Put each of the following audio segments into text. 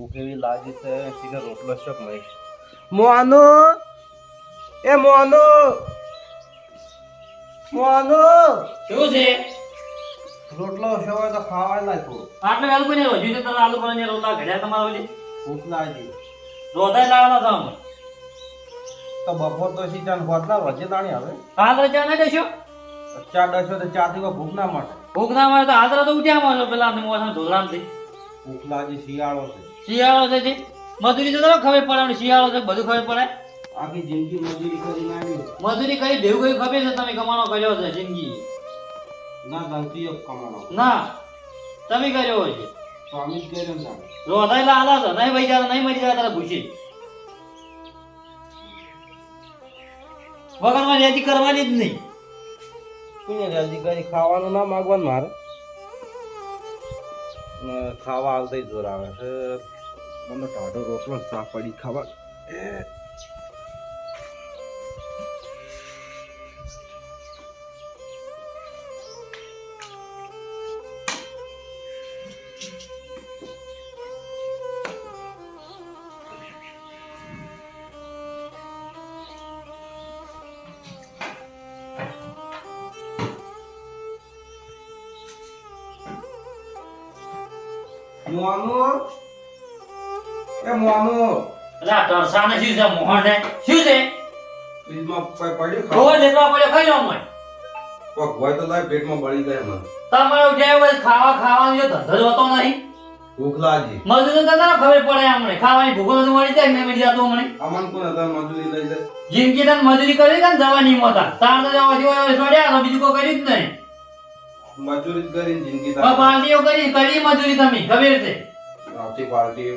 ભૂખ એવી લાગી છે સીધો રોટલો શોક નહીં. મોનો એ મોનો મોનો શું છે? રોટલો શોક તો ખાવા નાખ્યો આટલે વેલ કોઈ નહીં હજુ તો તમે આલુ પરાઠા ને રોટલા ઘડ્યા તમારા ઓલી ભૂખ લાગી. રોધાય લાવવાના અમે તો બપોર તો સીધા હોતના વજે તાણી હવે કાલ રજા ના દેશો? ચા ડસો તો ચા થી ભૂખ ના માટે. ભૂખ ના મળે તો આદરા તો ઉઠ્યા મળો પેલા અમને ઢોલામથી ભૂખ લાગી શિયાળો છે. શિયાળો છે મજૂરી તો ખબર પડે શિયાળો છે બધું ખબર પડે. આખી જિંદગી મજૂરી કરીને આવી મજૂરી કરી દેવું કઈ ખબર છે તમે કમાણો કર્યો છે જિંદગી. ના ગલતી કમાણો. ના તમે કર્યો છે. સ્વામી જ કર્યો ને તારે. રોધાય હાલા છો નહીં ભાઈ જાય નહીં મરી જાય તારે ભૂસી. વગરમાં રેજી કરવાની જ નહીં. કોઈને રેજી કરી? ખાવાનું ના માગવાનું મારે. ખાવા આવતા જોર આવે છે. મને ટાઢો રોટલો સાફ પડી ખાવા. મોનું એ મોનું અલા તરસાને શું છે? મોહન શું છે? ફ્રીજમાં કોઈ પડ્યું ખોવા ખાવા દેતવા પડ્યો ખાઈ જાવ મય કોક હોય તો લાય પેટમાં બળી જાય મને. ઉઠ્યા હોય ખાવા ખાવાનો જો ધંધો જ હોતો નહીં. ભૂખ લાગી. મજૂરી તો ના ખબર પડે અમને ખાવાની ભૂખો નથી મળી જાય ને મળી જતું અમને અમન કોણ હતા મજૂરી લઈ જાય? જિંદગી તને મજૂરી કરી ને જવાની મોતા? તાણ તો જવા જેવો છોડ્યા બીજું કોઈ કર્યું જ નહીં. મજૂરી કરીને જિંદગી હવે પાર્ટીઓ કરી કરી મજૂરી તમે ખબર છે? આવતી પાર્ટી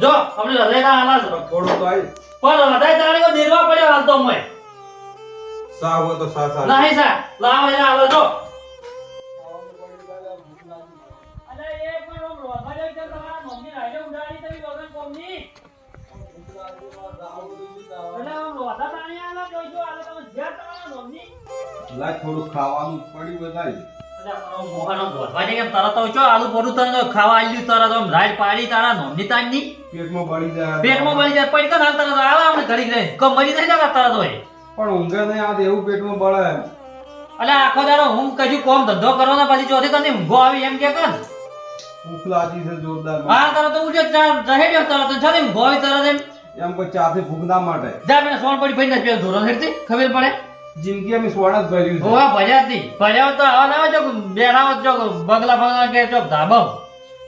જો આપણે હૃદયના આલા છે. થોડું તો આવી પણ હદાય તારે કો દેરવા પડે હાલ તો મય. સા હોય તો સા સા નહીં સા લાવ એલા આલો જો. લાય થોડું ખાવાનું આલુ પડું તને ખાવા આલ્યું તરત આમ રાઈડ પાડી તારા નોમની તાજની પેટમાં જાય જાય પડી કર તરત આવે આપણે ઘડી રહે કો મરી જાય ને તરત હોય પણ ઊંઘે નહીં આ એવું પેટમાં બળે એટલે આખો દાડો હું કશું કોમ ધંધો કરો ને પછી ચોથી તને ઊંઘો આવી એમ કે કર ભૂખ લાગી છે જોરદાર હા તરત રહેડ્યો તરત છાને ઊંઘો આવી તરત એમ એમ કોઈ ચાથી ભૂખ ના માટે જા મેં સોન પડી ભાઈ ને ધોરણ હેડતી ખબર પડે જિંદગી અમે સોણા જ ભર્યું છે. ઓવા ભર્યા હતી ભર્યા તો આવા ના જો બેઠા જો બગલા બગલા કે જો ધાબો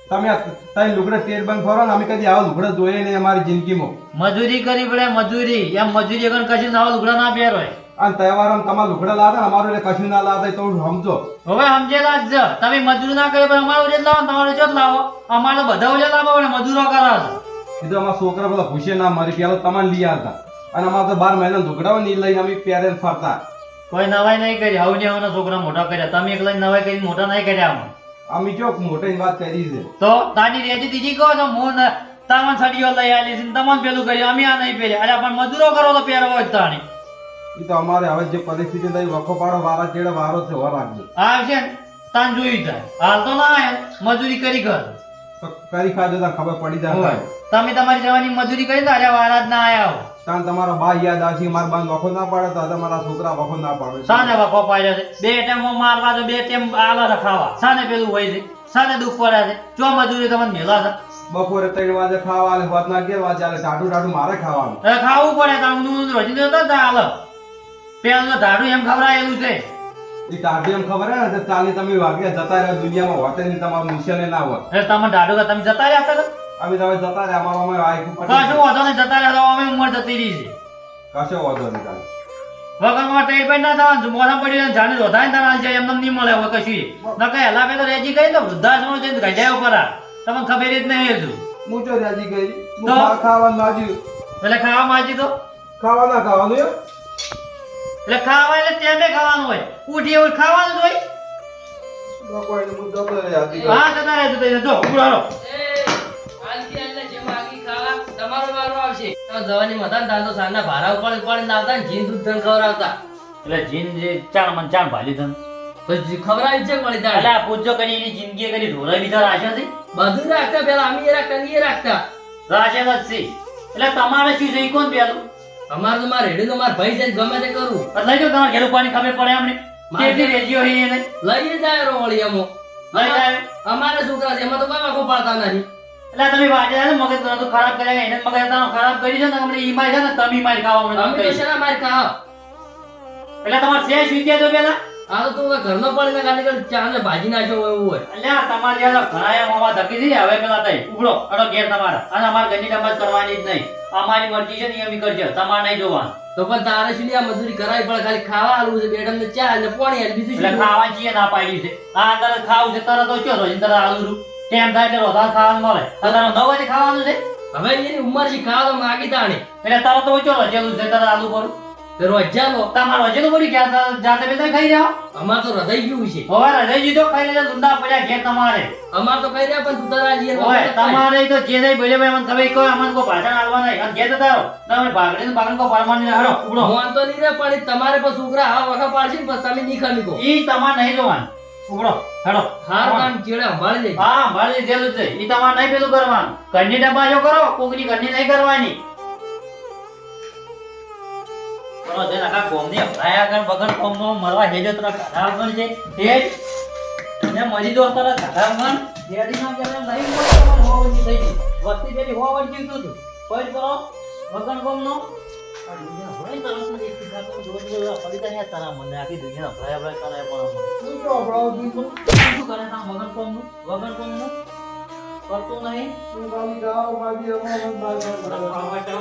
તમે તારી લુગડા તેર બંધ ફરો ને અમે કદી આવા લુગડા જોઈએ નહીં અમારી જિંદગીમાં. મજૂરી કરી પડે મજૂરી. એમ મજૂરી અગર કશું નવા લુગડા ના પહેરોય અને તહેવારો તમારા લુગડા લાવે અમારું એટલે કશું ના લાવે તો સમજો. હવે સમજેલા જ તમે મજૂરી ના કરે પણ અમારું જ લાવો તમારું ઉજેટ લાવો. અમારે બધા લાવો ને મજૂરો કરાવો એ તો અમારા છોકરા બધા ભૂસે ના મરી પેલા તમારે લઈ આવતા. અને અમારે તો બાર મહિના ઢોકડા ની લઈને અમે પહેરે ફરતા. કોઈ નવાઈ નહીં કરી. આવું ને આવાના છોકરા મોટા કર્યા. તમે એકલા નવાઈ કરી મોટા નહીં કર્યા અમે અમે જો મોટી વાત કરી છે. તો તાની રેજી દીધી કહો તો હું તામન તમને સડીઓ લઈ આલી છે ને પેલું કર્યું. અમે આ નહીં પહેર્યા. અરે પણ મજૂરો કરો તો પહેરવો જ તાણી. એ તો અમારે હવે જે પરિસ્થિતિ થઈ વખો પાડો વારા ચેડે વારો છે રાખજો આવશે ને. તાન જોઈ જાય હાલ તો ના મજૂરી કરી કર તો કરી ખાજો તો ખબર પડી જાય તમે તમારી જવાની મજૂરી કરી તારે વારા જ ના હો. તાન તમારો બા યાદ આવશે માર બાન વખો ના પાડે તો તમારા છોકરા વખો ના પાડે. સાને વખો પાડ્યો છે. બે ટાઈમ મારવા તો બે ટાઈમ આલા રખાવા ખાવા. સાને પેલું હોય છે સાને દુખ પડે છે. જો મજૂરી તમને મેલા છે. બપોરે ત્રણ વાગે ખાવા આલે વાત ના અગિયાર વાગે આલે ટાટું ટાટું મારે ખાવાનું. ખાવું પડે તો હું રોજી દેતો હાલ પેલું ધાડું એમ ખવડાયેલું છે. એ એમ ખબર હે ને ચાલી તમે વાગ્યા જતા રહ્યા દુનિયામાં હોતે નહીં તમારું નિશાને ના હોય. એટલે તમે ધાડું કે તમે જતા રહ્યા હતા અમે તમે જતા રહ્યા અમારો અમે આયકું કશું પટી વાંધો નહીં જતા રહ્યા તો અમે ઉંમર જતી રહી છે. કશો વાંધો નહીં કાલે વગરમાં ટેટ પેટ ના થવા મોઢા પડી જાણે રોધાય ને તારા જાય એમને નહીં મળે હવે કશું ન કઈ હલા તો રેજી કરી તો વૃદ્ધાશ્રમ જઈને ગઢાય ઉપર આ. તમને ખબર જ નહીં હતું હું તો રેજી ગઈ હું તો? ખા- ખાવાનું એટલે ખાવા માજી તો? ખાવા ના ખાવાનું? એટલે ખાવા એટલે ટેમે ખાવાનું હોય. ઉઠી એવું ખાવાનું જ હોય. તો કોઈ નહીં, હું જતો રહ્યો રાજી ગઈ. હા જતા રહેજો. તઈને જો ઉભું રહો. એટલે જીન જે ચાણ મન ચાણ ભાલી ધન. ખવડાવી છે મળી એટલે પૂજો કરી એની જિંદગી કરી ઢોરાઈ બીજા રાખ્યા છે બધું રાખતા પેલા અમે એ રાખતા એ રાખતા. રાશેલ જ છે. એટલે તમારે શું કોણ પેલું? અમારે તો મારે હેડી તો માર ભાઈ છે ગમે તે કરું. લઈ જો તમારે ઘેર પાણી ખબર પડે અમને. કેટલી રેજીઓ હે એને. લઈ જાય રો વળી અમો. લઈ જાય અમારે છોકરા છે એમાં તો બાબા કો પાડતા નથી. એટલે તમે વાંચે છે મગજ તો ખરાબ કર્યા એને મગજ તો ખરાબ કરી છે ને તમને ઈ માર છે ને તમે માર ખાવા મને અમે તમે. શેના માર ખાવ? એટલે તમારે શેષ વિદ્યા તો પેલા? આ તો તું ઘરનો પડીને ખાલી કારણે ચા ને ભાજી નાખ્યો હોય એવું હોય. અલ્યા તમારે યાર ઘણા એમ ધકી દીધી. હવે પેલા તઈ ઉભરો અડો ઘેર તમારા. અને અમારે ઘરની ડમત કરવાની જ નહીં. અમારી મરજી છે ને એમ કરજો તમારે નહીં જોવાનું. તો પણ તારે શું આ મજૂરી કરાવી પડે ખાલી ખાવા આલવું છે મેડમ ને ચા ને પાણી આલે બીજું શું? ખાવા છીએ ના પાડી છે. આ અંદર ખાવું છે તરત તો અંદર આલુ ટેમ થાય એટલે વધારે ખાવાનું મળે. અત્યારે નવ વાગે ખાવાનું છે? હવે એની ઉંમર છે ખાવા તો માગી તાણી. એટલે તરત તો ચો રોજેલું છે તરત આલુ તો રોજા લો તમાર રોજે તો બોલી ગયા જાતે બેતા ખાઈ રહ્યા? અમાર તો હૃદય ગયું છે. હવે હૃદય જીધો ખાઈ લેજો લુંડા પડ્યા ઘેર તમારે. અમાર તો ખાઈ રહ્યા પણ તું તારા લઈએ ઓય તમારે તો જે નહીં બોલે ભાઈ મને તમે કહો અમને કો ભાષણ આલવા નહીં. અને ઘેર તો તારો તમે ભાગડી ને ભાગણ કો પરમાની હડો ઉડો. હું તો નહીં રે પણ તમારે પણ છોકરા આ વખત પાડશે ને પછી તમે નહીં ખાલી કહો. ઈ તમાર નહીં જોવાનું. ઉડો હેડો હાર કામ ચેડે સંભાળી લેજે. હા સંભાળી દેલું છે. ઈ તમાર નહીં પેલું કરવાનું. ઘરની ડબ્બા જો કરો કોકની ઘરની નહીં કરવાની. કરો જે નાખા કોમની અભરાયા કર બગડ કોમનો મરવા હેજો તરફ કાઢા વગર છે. હેજ ને મરી દો તરત કાઢા વગર ડેડી ના કે નહીં મોટો તમારે થઈ ગઈ વસ્તી પેલી હો વળી જીવતું હતું કોઈ કરો વગર કોમનો આ દુનિયા હોય તરત ને એક સીધા તો આખી પણ વગર વગર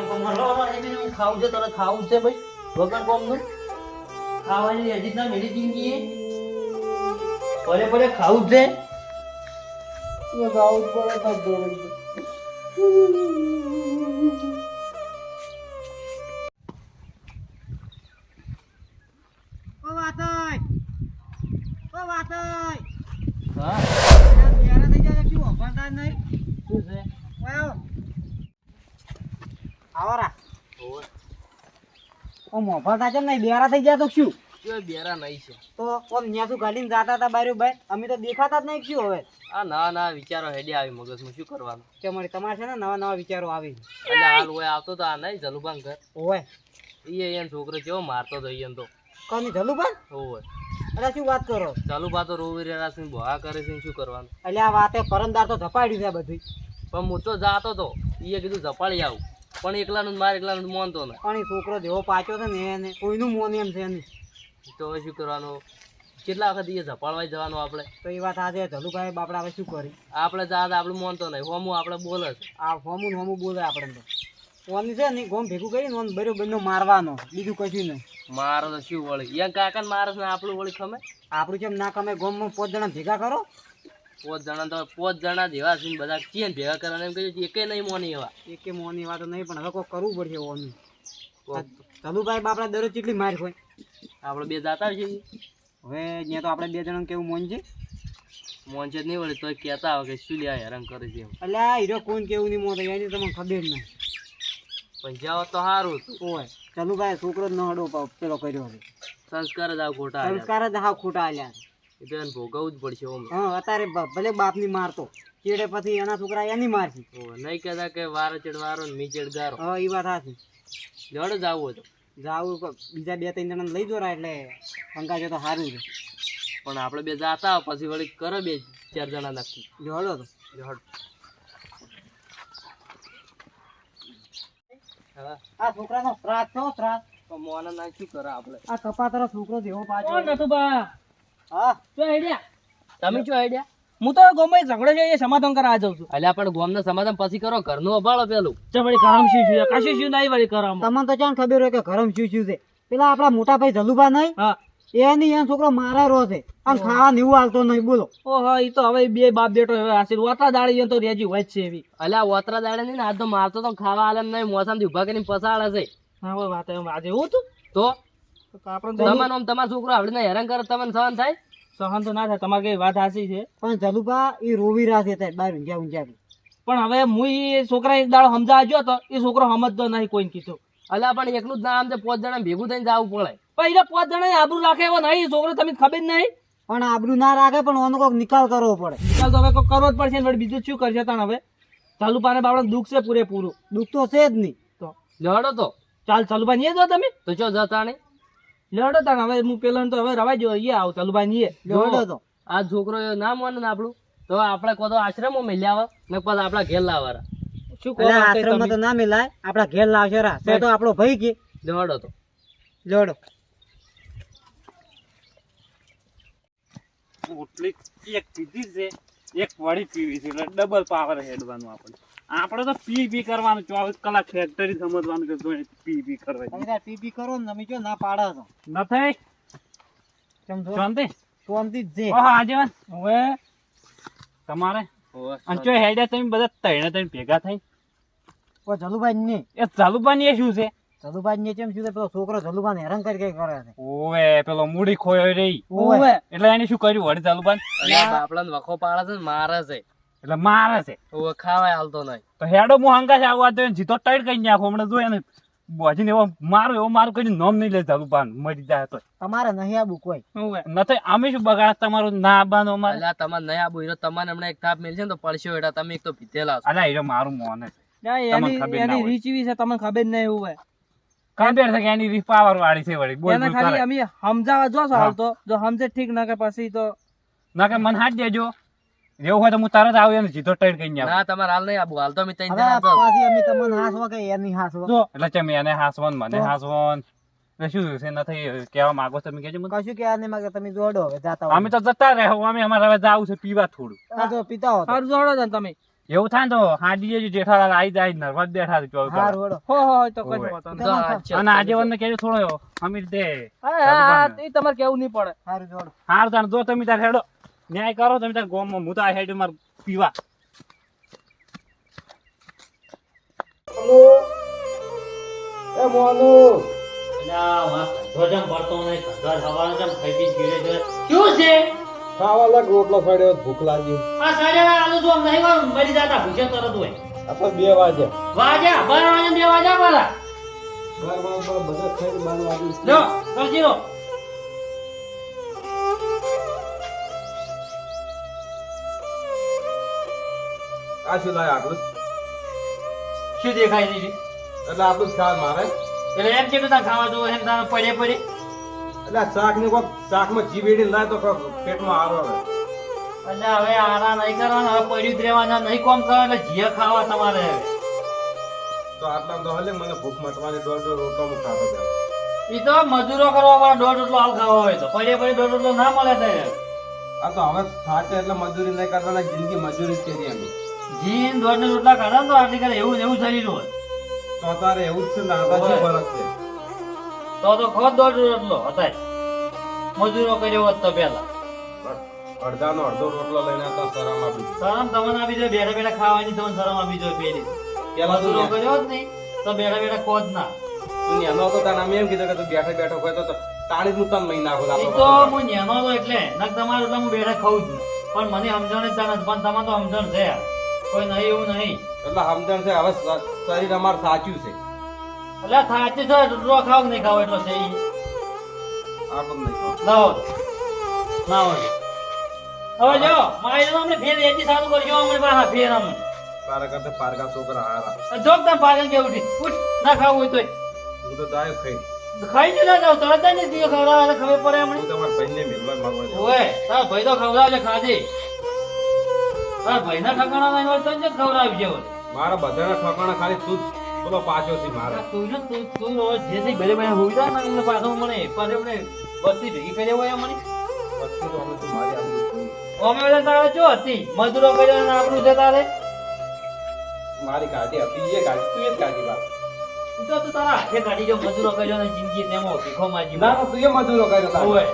કોમનું ખાવું છે તારે ખાવું છે ભાઈ. વગર કોમનું? ખાવાની હજી ના મેરી જિંદગી પરે પરે ખાવું જ છે. ઓય. આવો. આવો રા ઓ મોફળતા છે ને બેરા થઈ ગયા તો શું? બેરા નહીં છે. તો ઓમ ન્યા શું ગાડીને જાતા હતા બારું ભાઈ? અમે તો દેખાતા જ નહીં શું હવે? આ નવા નવા વિચારો હેડી આવી મગજમાં શું કરવાનું? કે મારી તમારે છે ને નવા નવા વિચારો આવી. એટલે હાલ હોય આવતો તો આ નહીં જલુબાન ઘર. હોય. એ અહીંયા છોકરો કેવો મારતો તો અહીંયા તો. કોની જલું ભાઈ ઓય અરે શું વાત કરો? ચાલુબા તો રોવી રહ્યા છે ને કરે છે શું કરવાનું? એટલે આ વાતે પરમદાર તો ધપાડ્યું છે બધી પણ હું તો જાતો તો એ કીધું ઝપાડી આવું. પણ એકલાનું મારે એકલાનું મોનતો ને પણ એ છોકરો જેવો પાછો છે ને એને કોઈનું મોન એમ છે નહીં. તો હવે શું કરવાનું? કેટલા વખત એ ઝપાળવા જવાનું આપણે? તો એ વાત આજે ધલુભાઈ બાપડા હવે શું કરી આપણે જાત આપણું મોનતો નહીં. હોમું આપણે બોલે છે. આ હોમું હોમું બોલે આપણે તો. ઓની છે ને ગોમ ભેગું કરીને ઓન બરોબર બંને મારવાનો. બીજું કશું નહીં. મારો તો શું વળી? યા કાકા મારે ને આપણું વળી ખમે? આપણું જેમ ના ખમે? ગોમમાં પોત જણા ભેગા કરો. પોત જણા તો પોત જણા જેવા છે ને બધા ચીન ભેગા કરવાના? એમ કહ્યું એકે નહીં મોની એવા. એકે મોની તો નહીં પણ હવે કોઈ કરવું પડશે ઓનું. ધલુભાઈ બાપડા દરરોજ કેટલી માર હોય આપણે બે જાતા છે. હવે ત્યાં તો આપણે બે જણા કેવું મોન છે? મોન છે નહીં વળી તો કહેતા હોય કે શું લ્યા હેરાન કરે છે આ હીરો કોણ કેવું નહીં મોન એની તમને ખબર નહીં. પણ જાઓ તો સારું હોય ઓય ધલુભાઈ છોકરો જ ન હડો પ- પેલો કર્યો સંસ્કાર જ આવ ખોટા સંસ્કાર જ હા ખોટા આલ્યા. એ તો એને ભોગવવું જ પડશે ઓમ. હા અત્યારે ભલે બાપની મારતો ચેડે પછી એના છોકરા એની મારશે નહીં કહેતા કે વારો ચેડ ને મી ચેડ હા એ વાત હાચી. જોડે જ આવું હતું જાવું બીજા બે ત્રણ જણા લઈ જોરા એટલે પંકાજો તો સારું છે. પણ આપણે બે જાતા પછી વળી કરો બે ચાર જણા નક્કી. જોડો તો. જોડ. આ છોકરાનો ત્રાસ છો ત્રાસ. તો મોને ના શું કરે આપણે? આ કપાતરો છોકરો જેવો પાછો. નથુબા હા. શું આઈડિયા તમે શું આઈડિયા હું તો ગમે ઝઘડો છે એ સમાધાન કરવા જાઉં છું. અલ્યા પણ ગોમને સમાધાન પછી કરો ઘરનું અભાળો પેલું. ચા વળી કરમ શું શું કશું શું નહીં વળી કરમ તમને તો ચાણ ખબર હોય કે ઘરમ શું શું છે? પેલા આપણા મોટા ભાઈ જલુભા નહીં? હા. એની એનો છોકરો મારા રો છે. આમ ખાવા એવું હાલતો નહીં બોલો. ઓહો એ તો હવે બે બાપ બેટો હવે આશીર્વાદ વાતા દાડી તો રેજી હોય છે એવી. એટલે ઓતરા દાડે નહીં ને આજ તો મારતો તો ખાવા આલે નહીં મોસામથી ઊભા કરીને પસાડે છે. હા વાત એમ આજે એવું તો? તમારો આમ તમારો છોકરો આવડીને હેરાન કરે તમને સહન થાય? સહન તો ના થાય તમારે કઈ વાત સાચી છે. પણ જલુભા એ રોવી રહ્યા છે બાર ઊંઝા ઊંઝા પણ હવે હું એ છોકરા એક દાડો સમજાવવા ગયો તો એ છોકરો સમજતો નહીં કોઈને કીધું. અલ્યા પણ એકલું જ ના આમ તો પાંચ જણા ભેગું થઈને જવું પડે. પણ એટલે પાંચ જણા આબરૂ રાખે એવો નહીં છોકરો તમે ખબર જ નહીં? પણ આબરૂ ના રાખે પણ ઓનો કોઈક નિકાલ કરવો પડે. નિકાલ તો હવે કોઈ કરવો જ પડશે ને બીજું શું કરશે તણ હવે? ચાલુપાને બાપડા દુઃખ છે પૂરેપૂરું. દુઃખ તો છે જ નહીં. લડો તો. ચાલ ચાલુપા નહીં જો તમે. તો ચો જતા ને લડો તાણ હવે હું પેલા તો હવે રવા જો અહીંયા આવ ચાલુપા નહીં જોડો તો. આ છોકરો ના માને ને આપણું. તો આપણે કોઈ આશ્રમમાં મેલ્યા આવે ને પછી આપણા ઘેર લાવવાના. શું કહો આશ્રમ તો ના મેલાય આપડા ઘેર લાવશે રા. તે તો આપણો ભાઈ કે. લડો તો. જોડો ઓટલી એક પીધી છે એક વળી પીવી છે એટલે ડબલ પાવર હેડવાનું આપણે આપણે તો પી પી કરવાનું ચોવીસ કલાક ફેક્ટરી સમજવાનું કે જો પી પી કરવા તમે પી પી કરો ને તમે જો ના પાડો છો. નથી. શાંતિ. શાંતિ જે છે. આજે હવે? તમારે? અને જો હેડે તમે બધા તૈણે તૈણ ભેગા થઈ. કોઈ જલુભાઈ ને. એ જલુભાઈ એ શું છે? જલુભાઈ ને કેમ શું છે? પેલો છોકરો જલુભાઈ ને હેરાન કરી કઈ કરે છે. ઓવે પેલો મૂડી ખોયો રહી ઓવે. એટલે એને શું કર્યું? વળી ચાલુબાન અને આ વખો પાડે છે ને મારે છે. એટલે મારે છે. ઓ ખાવાય હાલતો નહીં. તો હેડો હું હંગાશ આવવા તો જીતો ટાઈટ કરી નાખો. હમણાં જો એને બોજીને એવો મારું એવો મારું કઈ નોમ નહીં લેતા રૂપાન મરી જાય તો. તમારે નહીં આબુ કોઈ. નથી અમે શું બગાડ તમારું ના આવવાનું અમારે? એટલે તમારે નહીં આબુ હીરો તમારે હમણાં એક થાપ મેલશે ને તો પડશે એટલે તમે એક તો પીધેલા છો. અલા હીરો મારું મોને ના, એની એની. રીચ છે તમને ખબર નહીં હોય. ખબર છે કે એની રીફ પાવર વાળી છે વળી. બોલ ખાલી અમે સમજાવવા જો હાલ તો. જો સમજે ઠીક ના કે પછી તો ના કે મન હાથ દેજો. એવું હોય તો હું તરત આવું એને સીધો ટ્રેન કરી નાખું ના તમારે હાલ નહીં આબુ હાલ તો અમે ત્રણ જણા છો. પાછી અમે તમને હાસવા કે એની હાસવા? જો એટલે ચમ એને હાસવન મને હાસવન શું છે નથી કહેવા માંગો તમે? કેજો મને. કશું કે આને માંગે તમે જોડો હવે જાતા અમે તો જતા રહે અમે અમારે હવે જાવું છે પીવા થોડું. આ તો પીતા હો તો. સારું જોડો ને તમે. એવું થાય ને તો હાડી જેજો જેઠાલાલ આવી જાય નર્વસ બેઠા છે ચોવીસ હો હો તો કશો ઓવે. નહીં. તો અને આજે વન કેજો થોડો અમીર દે. હા, હા, એ તમારે કેવું નહીં પડે. હારું જોડો હાર તાર જો તમે તાર હેડો. ન્યાય કરો તમે તાર ગોમમાં હું તો આ હેડ માર પીવા. એ મોનુ. અલ્યા, વાહ, ધંધો પડતો નહીં, ધંધો થવાનો જેમ થઈ પી ગીરે છે. શું છે? ખાવા લાગ રોટલો ફાડ્યો ભૂખ લાગી. આ સાડા આલુ તો નહીં હોય, મરી જાતા તરત હોય. બે વાગ્યા? વાજા બાર વાગે બે વાજા મારા બાર બધા લો. આ શું લાય આટલું શું દેખાય છે એટલે આટલું જ ખાવા મારે. એટલે એમ કે તાર ખાવા જોવે એમ તારે પડે પડે. એટલે શાક ને કોક શાકમાં જીવેડી લાય તો કોક પેટમાં આરો આવે. એટલે હવે આરા નહીં કરવાના હવે પડ્યું જ રહેવાના નહીં કોમ કરવા એટલે જીએ ખાવા તમારે હવે. તો આટલા તો હલે મને ભૂખ મટવાની દોઢ દોઢ રોટલો હું ખાતો જાઉં. એ તો મજૂરો કરવા વાળા દોઢ રોટલો હાલ ખાવા હોય તો. પડે પડે દોઢ રોટલો ના મળે ત્યારે આ તો હવે થાકે એટલે મજૂરી નહીં કરવાના જિંદગી મજૂરી જ કરી અમે જીન દોડને રોટલા ખાધા તો આટલી કરે એવું એવું શરીર હોય. તો તારે એવું જ છે ને આતા ફરક છે? તો તો ખોદ દોડ રોટલો હતા મજૂરો કર્યો હોત તો પેલા અડધાનો અડધો રોટલો લઈને આવતા શરમ આપી શરમ તમને આપી દે બેઠા બેઠા ખાવાની તમને શરમ આપી દે પેલી પેલા તું મજૂરો કર્યો જ નહીં તો બેઠા બેઠા ખોદ ના. તું ન્યાનો હતો તારે અમે એમ કીધું કે તું બેઠો બેઠો હોય તો તાળી હું તને મહી નાખું તો હું નેનો હતો એટલે નક તમારું એટલે હું બેઠા ખાઉં છું. પણ મને સમજણ જ તાણ પણ તમારે તો સમજણ છે. યાર. કોઈ નહીં એવું નહીં. એટલે સમજણ છે હવે શરીર અમાર સાચું છે. એટલે સાચું છે રોટલો ખાવ નહીં ખાવ એટલો છે ઈ. આપણને નહીં ખાવું. લાવો ના હોય. હવે જો મારી અમને ફેર એજી સારું કરજો અમને પાછા ફેર અમને. તારા કરતા પારકા છોકરા હારા. જોક તાર પાગલ કે ઉઠી ઉઠ ના ખાવું હોય હું તો જાય ખાઈ. ખાઈ જ ના જાવ તરત જ નહીં ખવડાવે ખબર પડે અમને. હું તમારા ભાઈને મેળવા માંગવા ઓય તાર ભાઈ તો ખવડાવે ખાધી. તાર ભાઈ ના ઠકાણા નહીં હોય તો જ ખવડાવજે હોય મારા બધાના ઠકાણા ખાલી તું પેલો પાછો થી મારે. તું ને તું તું રોજ જે થઈ ભલે ભલે હોઈ જાય ને પાછો મને પાછું મને વસ્તી ભેગી કરી હોય મને તો અમે તું મારી આવું. અમે બધા તારે જો હતી? મજૂરો કર્યો ને આપણું છે તારે મારી કાઢી હતી એ કાઢી તું એ જ બાપ તું તો તારા હાથે કાઢી જો મજૂરો કર્યો ને જિંદગી તેમાં ભીખો માજી ના ના, તું એ મજૂરો કર્યો તારે. ઓય.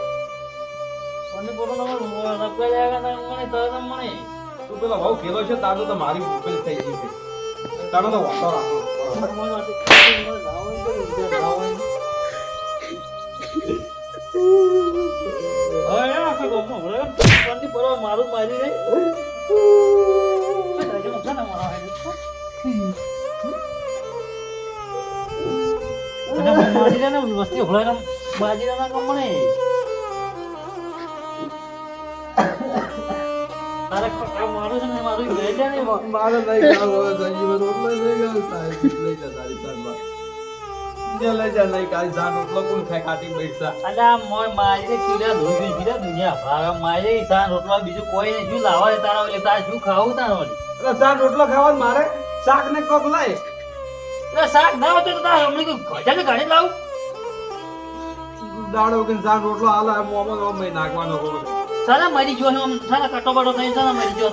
મને બોલો ને મને મને જ મને તું પેલો બહુ ખેલો છે, તારું તો મારી પેલી થઈ ગઈ છે. તારો તો વાંધો વસ્તી ભળાય ને બાજી ના મારું છે ને મારું લઈ લે ને મારે નહીં ખાવું હવે સંજીવન રોટલો લઈ ગયો સાહેબ. લઈ જા તારી સાહેબ જે લઈ જા નહીં કાંઈ જાન રોટલો કોણ ખાય? ખાટી બેઠા અલા મોય મારે કીડા ધોઈ કીડા દુનિયા ભાગ મારે ઈશાન રોટલા બીજું કોઈ શું લાવવા દે તારા ઓલે? તારે શું ખાવું તારા ઓલે? એટલે જાન રોટલો ખાવાનું મારે? શાક ને કોક લાય. શાક ના હોય તો તારે હમણાં કોઈ ગજાને ગાડી લાવું. દાડો કે જાન રોટલો હાલે મોમાં મોમાં નાખવાનો હોય સાલા મરી ગયો આમ સાલા કટો બટો થઈ સાલા મરી ગયો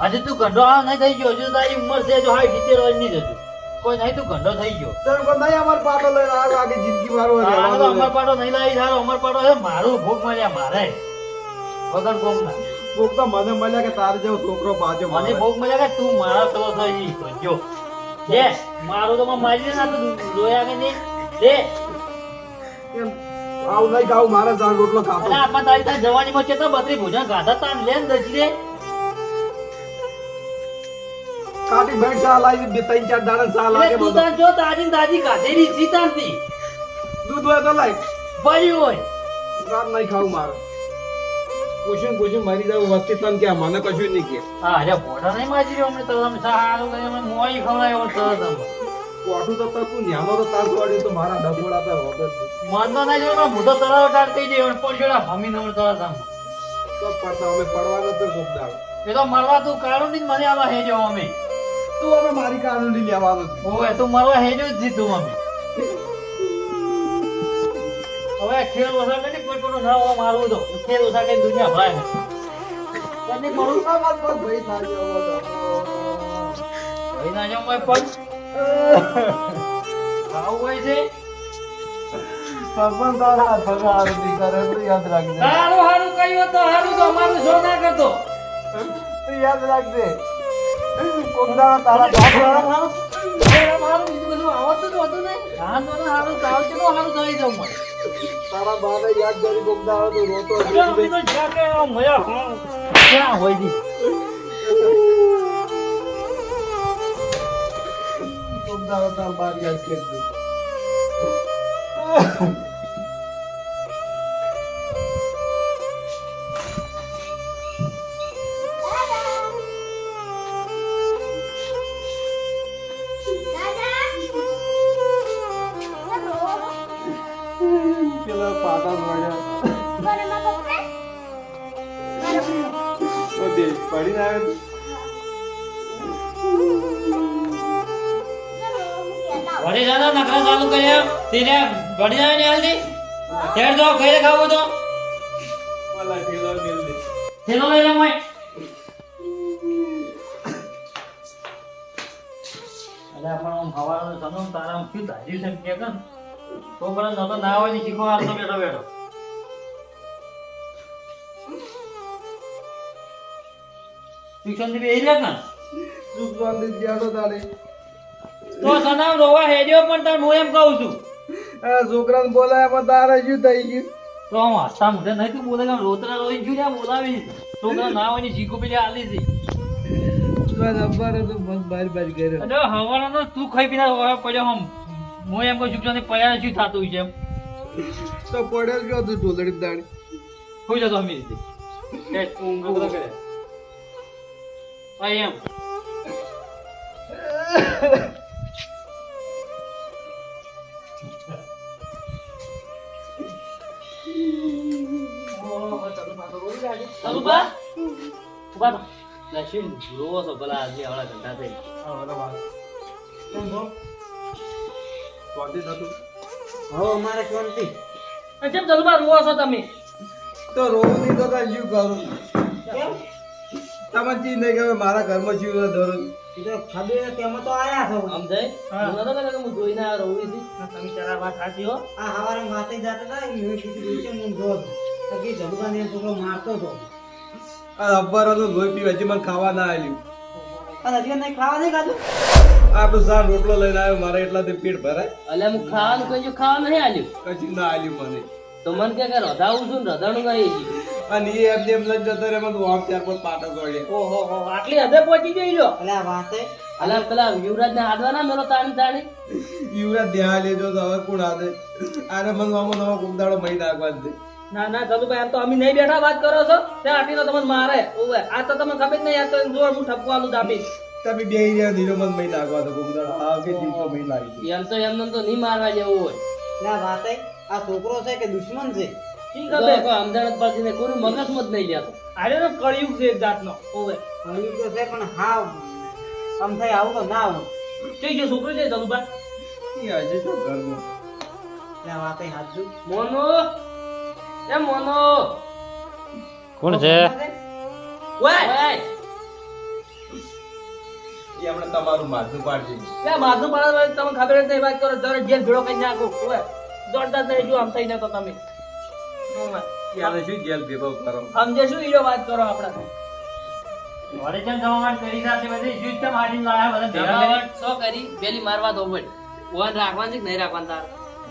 આજે તું ગંડો આ નહીં થઈ ગયો હજુ તારી ઉંમર છે જો હાઈ સિત્તેર વર્ષ નહીં થતું કોઈ નહીં તું ગંડો થઈ ગયો. તને કોઈ નહીં અમાર પાડો લઈને આવ્યો આગે જિંદગી મારો આ તો અમર પાડો નહીં લાવી સારો અમર પાડો છે મારું ભૂખ મળ્યા મારે. વગર કોમ ના. ભોગ તો મને મળ્યા કે તારે જેવો છોકરો બાજુ મને ભૂખ મળ્યા કે તું મારા તો થઈ ગયો દે મારું તો મારી ના તો જોયા કે નહીં? દે આવું નહીં ખાવું મારે જાન રોટલો ખાતો. અને તારી તારી જવાનીમાં છે તો બત્રી ભોજન ગાધા તાન લે. ને કાટી બેઠ ચા લાવી બે ત્રણ ચાર દાડા ચા લાગે તું તાર જો તાજી તાજી ગાધેલી સીતાંતી દૂધ હોય તો લાય. ભરી હોય. નહીં ખાવું મારે. પૂછ્યું પૂછ્યું મરી જાવ વસ્તી તને કે મને કશું નહીં કે. હા અરે ભોડા નહીં માજી રહ્યો અમને તો તમે સારું કરી અમને મોઈ ખવડાવ્યો તો અમે કોઠું તો તરતું ન્યાનો તો તાર કોડી તો મારા ડફોડા પર હોત જ નહીં. મન તો નહીં જોયો હું તો તળાવ ટાળ કહી દે પડ્યો ભમી નવર તરત સામ તો પડતા અમે પડવાનો તો કોક એ તો મરવા તું કાળું નહીં મને આમાં હેજો અમે. તું અમે મારી કારણથી લેવાનો. ઓય તું મરવા હેજો જ જીતું અમે. હવે ખેલ ઓસા કરી કોઈ કોઈ ના હોવા મારવું તો. ખેલ ઓસા કરી દુનિયા ભાઈ કદી મરું આ મત ભઈ થાય ભાઈ ના કોઈ પણ આવું હોય છે? સરપંચ તારા હાથ આરતી કરે એટલું યાદ રાખજે. સારું સારું કહ્યું તો સારું તો અમારું શો ના કરતો? યાદ રાખજે. કોક તારા બાપ બીજું બધું જ હતું ને? હા તો સારું તાવ ચલો સારું થઈ જાઉં મને. તારા બાને યાદ કરી રોતો તો ક્યાં હોય જી? કોક દાડો તારા બાપ તેને જાય ને હાલતી તેડ દો કઈ ખાવું તો. પેલા ઠેલો મેલ દે થેલો લઈ લે મોય. અરે પણ હું હવાનું તનો તારા હું શું ધારી છે કે કન તો પણ નતો ના હોય ને શીખવા હાલતો બેઠો બેઠો. શિક્ષણથી બેહી રહ્યા કન સુખ શાંતિ જ્યાં તો તારે. તો સનામ રોવા હેડ્યો પણ તાર હું એમ કહું છું. છોકરાને બોલાય પણ તારે શું થઈ ગયું? તો આમ હસતા મોઢે નહીં તું બોલે કે રોતરા રોઈ ગયું ત્યાં બોલાવી? છોકરા ના હોય શીખો પેલી આલી અબ્બારે તો ખાઈ પીને પડ્યો હમ. હું એમ કહું છું પડ્યા શું થતું છે એમ. તો પડેલ ગયો તું ઢોલડી દાણી હોઈ જતો અમી રીતે. ઊંઘ બધો કરે. આ એમ. ઊભા થા. લે, શું રોવો છો શાંતિ થતું હવે અમારે કેમ રૂવો છો તમે તો રોવું તો તાર જીવ કરું તમે ચી નહીં કે મારા ઘરમાં જીવ ધરું તો ખબર તેમાં તો આયા છો આમ જાય હું નતો કહેતો હું જોઈને આવ્યો રહું તમે તારા વાત સાચી હો આ હવારે માથે જતા હતા છે હું જોઉં તો કે જગવાને છોકરો મારતો હતો. આ અબ્બાર હતું લોહી પીવા હજી મને ખાવા ના આવ્યું અને હજી નહીં ખાવા નહીં ખાધું? આપણું સાર રોટલો લઈને આવ્યો મારે એટલાથી પેટ ભરાય. અલ્યા હું ખાવાનું કોઈ જો ખાવા નહીં આલ્યું? કશું ના આવ્યું મને. તો મને કે રધાવું છું ને રધાણું કઈ અને એ એમ જેમ લઈ જતો રે મને તો ચાર પાંચ પાટા ઓહો હો આટલી હદે પહોંચી ગઈ લો એટલે વાતે. અલ્યા પેલા યુવરાજ ને હાડવા ના મેલો તાણી તાણી. યુવરાજ ધ્યાન લેજો તો હવે કોણ આદે આને મને વામો નવો કુમદાડો દાડો મહી નાખવા દે. ના ના ચલુભાઈ આમ તો અમે નહીં બેઠા વાત કરો છો. ત્યાં આટલી તો તમને મારે. ઓવે આ તો તમને ખબર નહીં આ તો જોર હું ઠપકો આલું દાબી તમે બે રહ્યા ધીરો મન મહી લાગવા તો કોઈ આ કે જીવ તો મહી લાગી એમ તો એમને તો નહીં મારવા જેવું હોય. ના વાતે આ છોકરો છે કે દુશ્મન છે? કી તો ખબર કો અમદાવાદ પરથી ને નહીં મગજ મત નહીં જાતો આરે તો કળિયુગ છે એક જાતનો. ઓવે કળિયુગ તો છે પણ હા આમ થાય આવું તો ના આવું કઈ જો છોકરો છે ચલુભાઈ એ આજે તો ઘરમાં ત્યાં વાત હાથ જો મોનો? એ મોનો. કોણ છે? ઓય! ઓય, એ આપણે તમારું માથું પાડશે ત્યાં માથું પાડવા તમને ખબર જ નહીં વાત કરો જરા જેલ ભેળો કઈ નાખો. ઓય જોરદાર થઈ જો આમ થઈને તો તમે. ઓવે. શું જેલ ભેગો કરો? સમજે શું ઈરો વાત કરો આપણે? વળી કેમ જમા કરી સાથે બધી જૂજ કેમ હાડીને લાયા બધા ભેગા કરી? શું કરી? પેલી મારવા દો બોલ ઓન રાખવાની છે કે નહીં રાખવાની તાર?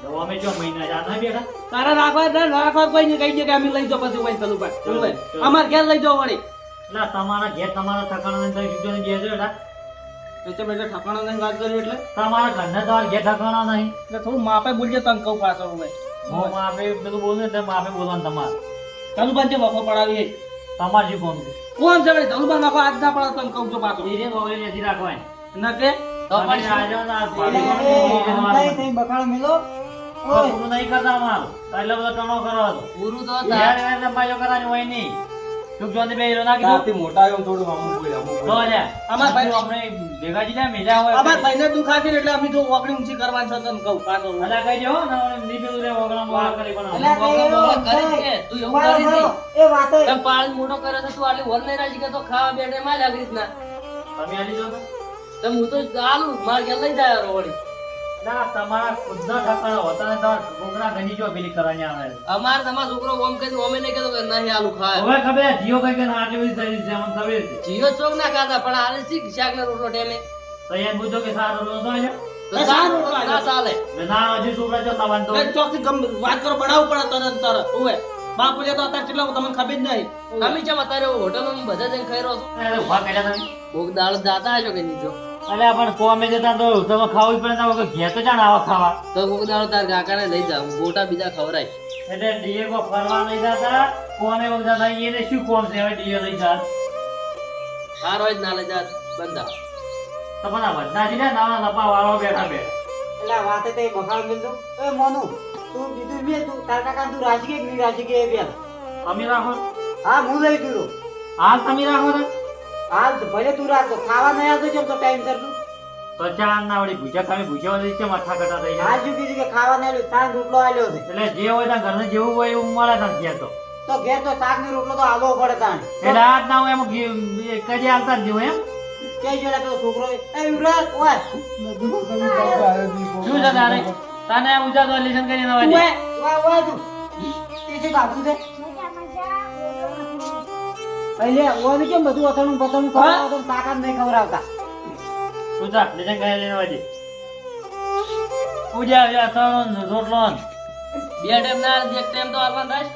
અમે જો મહિના જા બેઠા. તારા રાખવા દે રાખવા કોઈ નહીં કહી દે કે અમે લઈ જાઓ પછી કોઈ ચલુભાઈ ઓવે અમાર ઘેર લઈ જાઓ વળી. એટલે તમારા ઘેર તમારા ઠકાણા ને જૂજો ને બેસો એટલે એટલે મેં ઠકાણા નહીં વાત કરી એટલે. તમારા ઘરને તમારા ઘેર ઠકાણા નહીં. એટલે થોડું માપે બોલજે તને કહું પાછળ ઓવે હું માપે પેલું બોલું ને તે માપે બોલવાનું તમારે. ચલુભાઈ જે વખો પડાવી તમારે શું કોણ કોણ છે ભાઈ? ચલુભાઈ નાખો આજ ના પડે તને કહું છું પાછું. ધીરે બોલી નથી રાખવાની ના કે? તો પણ ને મેલો. પૂરું નહીં કરતા અમારું. એટલે બધો ટણો કરો હતો. પૂરું તો યાર તાર લંબાઈઓ કરવાની હોય નહીં. ચૂપ જોને બે હીરો નાખી દો. મોટા આવ્યો થોડું અમુક બોલે અમુક તો બોલે અમાર ભાઈ- આપણે ભેગા જીને મેલ્યા હોય અમાર ભાઈને દુખ આપી એટલે અમે જો વાકડી ઊંચી કરવાની છે તને કહું પાછળ અલા કહી દો ને ની પેલું રે ઓગળા મોગળા કરી પણ છે, તું એવું કરી છે. એ વાતે તમે પાણી મોટો કરે તો તું આટલી વર નહીં રાજી કે તો ખાવા બેઠે માં લાગી ના તમે આલી જો હું તો ચાલુ માર ઘેર લઈ જાય વળી ના તમારા ખુદના ઠકાણા હોતા ને તમારા છોકરા ઘણી જો પેલી કરવાની આવે અમાર તમારો છોકરો ઓમ કરી ઓમે નહીં કહેતો કે નહીં આલુ ખાય. હવે ખબર જીઓ કઈ કે આટલી બધી થઈ છે અમને ખબર છે. જીઓ ચોક ના ખાતા પણ આને શીખ શાક ને રોટલો ટેમે તો એમ પૂછો કે સારો રોટલો તો તો એ સારું સારું રોટલો રોટલો ના ચાલે ના હજી છોકરા જો તમારે તો એ ચોકથી વાત કરો બનાવવું પડે તરત તરત. ઓવે બાપુ તો અત્યારે કેટલા તમને ખબર જ નહીં. તમે જેમ અત્યારે હોટલમાં બધા જઈને ખાઈ રહ્યો છો? દાળ દાતા હશો કે નીચો અલ્યા પણ કોમે જતા તો તમે ખાવું જ પડે ને હવે ઘેર તો જાણ આવા ખાવા. તો કોક દાડો તાર કાકાને લઈ જાવ ગોટા બીજા ખવરાય એટલે ડીએકો ફરવા નહીં જતા કોમે કો જતા એને શું કોમ છે? હવે ડીએ લઈ જાત. હારો જ ના લઈ જાત. બંધા તો બધા બધા છે ને નાના લપા વાળો બેઠા બેઠા. એટલે વાતે તે બખાડ મેલતો એ મોનુ તું બીજું મે તું તાર કાકા તું રાજી કે રાજકીય કે એ બેલ તમે રાખો હા હું લઈ તું હા તમે રાખો તો. હાલ તો ભલે તું રાખતો ખાવા નહીં આવતો જેમ તો ટાઈમ સર તું તો ચા ના વળી ભૂજા તમે ભૂજા વળી છે માથા કટા થઈ જાય? હાલ કીધું કે ખાવા નહીં આવ્યું તાર રોટલો આલ્યો છે. એટલે જે હોય ત્યાં ઘરને જેવું હોય એવું મળે ત્યાં ઘેર તો. તો ઘેર તો શાકની રોટલો તો આલવો પડે તાણ. એટલે આજ ના હોય એમ કદી હાલતા જ જેવું એમ? કે જોડે પેલો છોકરો એ યુવરાજ ઓય. શું છે તારે? તને ઊંચા તો લેશન કરીને ઓય ઓય ઓય તું. તે શું બાબુ છે? એટલે ઓય કેમ બધું અથડું પતણું ખવડાવો તો તાકાત નહીં ખવડાવતા? તું જા લેશન કરીને વાજી પૂજા આવ્યા અથાણું રોટલો બે ટાઈમ ના એક ટાઈમ તો આલવાનું થાય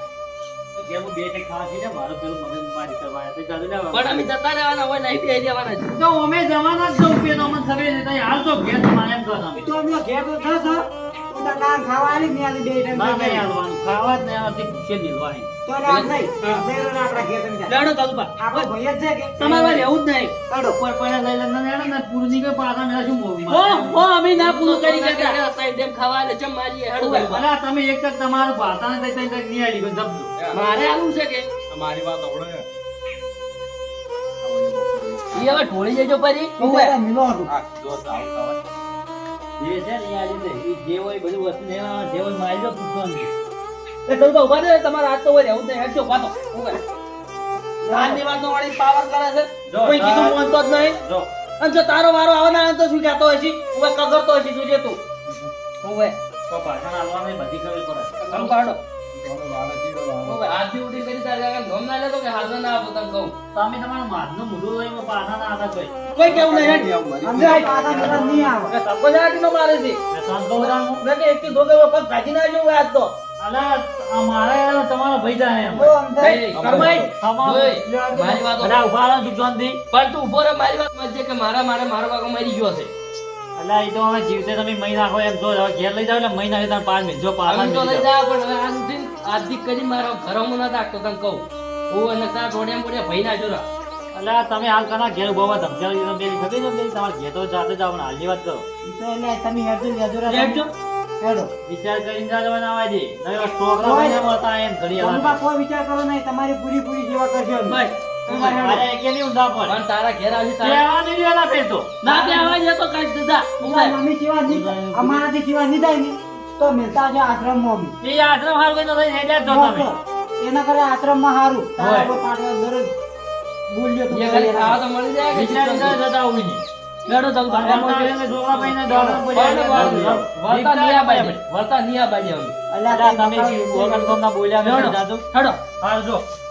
જેમ બે ટેક ખાવા છે મારું પેલું મગજ મારી કરવા તે લેવા. પણ અમે જતા રહેવાના હોય નહીં બે રહેવાના છે. તો અમે જવાના જ છો પેલો અમને ખબર છે હાલ તો ઘેર તમારે એમ કહો તમે. તો અમે ઘેર તો થયો ખાવા આલી ને આલી બે ટાઈમ ના કઈ હાલવાનું. ખાવા જ નહીં આવતી. તો નહીં ને ઘેર તમે આપણો જ છે કે? તમારે વાળી એવું જ નહીં. કાઢો ઉપર પડ્યા લઈ લે ને હેડો ને પૂરું નહીં કરે શું મોં હો મારે? અમે ના પૂરું કરી કે શકતા. ત્રણ ખાવા એટલે ચમ મારીએ હેડો અલા તમે એક જ તમારું ભાષાને તઈ તઈ તઈ નહીં આલી જબજો. મારે આવું છે કે? મારી વાત આવડે. ઈ હવે ઢોળી જજો પરી મિલો હતું. જો જે છે ને એ આલી દે. જે હોય બધી વસ્તુ ને જે હોય મારી દો પૂછવાનું. એ ચલુભાઈ ઊભા રહો તમારે આજ તો હોય રહેવું નહીં. વાળી પાવર કરે છે. કોઈ કીધું માનતો જ નહીં. જો. અને જો તારો વારો આવે ને તો શું કહેતો હોય છે? ઓવે કગરતો હોય છે જોજે તું. ઓવે તો ભાષણ આલવાની બધી ખબર પડે. ચાલુ કાઢો હાથથી ઉઠી કરી તારે કાકા નોમ ના લેતો કે હાથ ના આપો તને કહું. તમે તમારું માથનું મોઢું લઈને પાછા ના આવતા કોઈ. કોઈ કેવું નહીં મારી અંદર આ પાછા જરા નહીં આવે. એ સબકો જાટીનો મારે છે? એટલે શાંત રહો તાર હું. મેં કે એકથી ભાજી ના જોવું આજ તો. અલા, આ મારે તમારો ભાઈ જાય એમ. બહુ અંદર નહીં, કરમાઈ તમારો- મારી વાત અલા, ઊભા રહો, ચૂપ પણ તું ઊભો રહે મારી વાત સમજજે કે મારા મારે મારો કાકો મરી ગયો છે. એટલે એ તો હવે જીવતે તમે મહી નાખો એમ જો હવે ઘેર લઈ જાવ એટલે મહી નાખી તમે પાંચ મિનિટ જો પાંચ અમે તો લઈ જાવ પણ હવે આજથી આજથી કરી મારા ઘરમાં ના રાખતો તને કહું. હું અને તારા ટોડિયા મોડિયા ભાઈ ના જોરા એટલે તમે હાલ કના ઘેર ઊભા ઊભા ધમકાવી તમે પેલી ખબર છે તમારે ઘેર તો જાતે જાવ ને હાલની વાત કરો. તો એટલે તમે હેડજો હેડજો લેટજો. હેડો. વિચાર કરીને જાજો ને આવા દે નવા છોકરા મળતા એમ ઘડી કોઈ વિચાર કરો નહીં તમારી પૂરી પૂરી સેવા કરજો બસ. હેડો. તારા ઘેર આવી તારા તો ના બે આવા તો કાંઈ દીધા ઈવા અમે નહીં. અમારાથી સેવા નહીં થાય તો મિલતા છે આશ્રમમાં અમે એ આશ્રમ હાલ કોઈ તો થઈને હેડ્યા તમે. એના કરતા આશ્રમમાં સારું. તારા પાટવા દરરોજ બોલ્યો તો ખાવા તો મળી જાય કે વિચારી જતા હોય નહીં. લેડો પડ્યા પણ એટલે વળતા નહીં આ બાજુ વળતા નહીં આ બાજુ અમે અલ્યા તમે જે બોલ્યા લેવડો. નથી હાલ જો.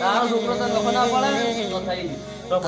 તારો છોકરો તને લોકો ના પડે ને. તો થઈ ગયું તો.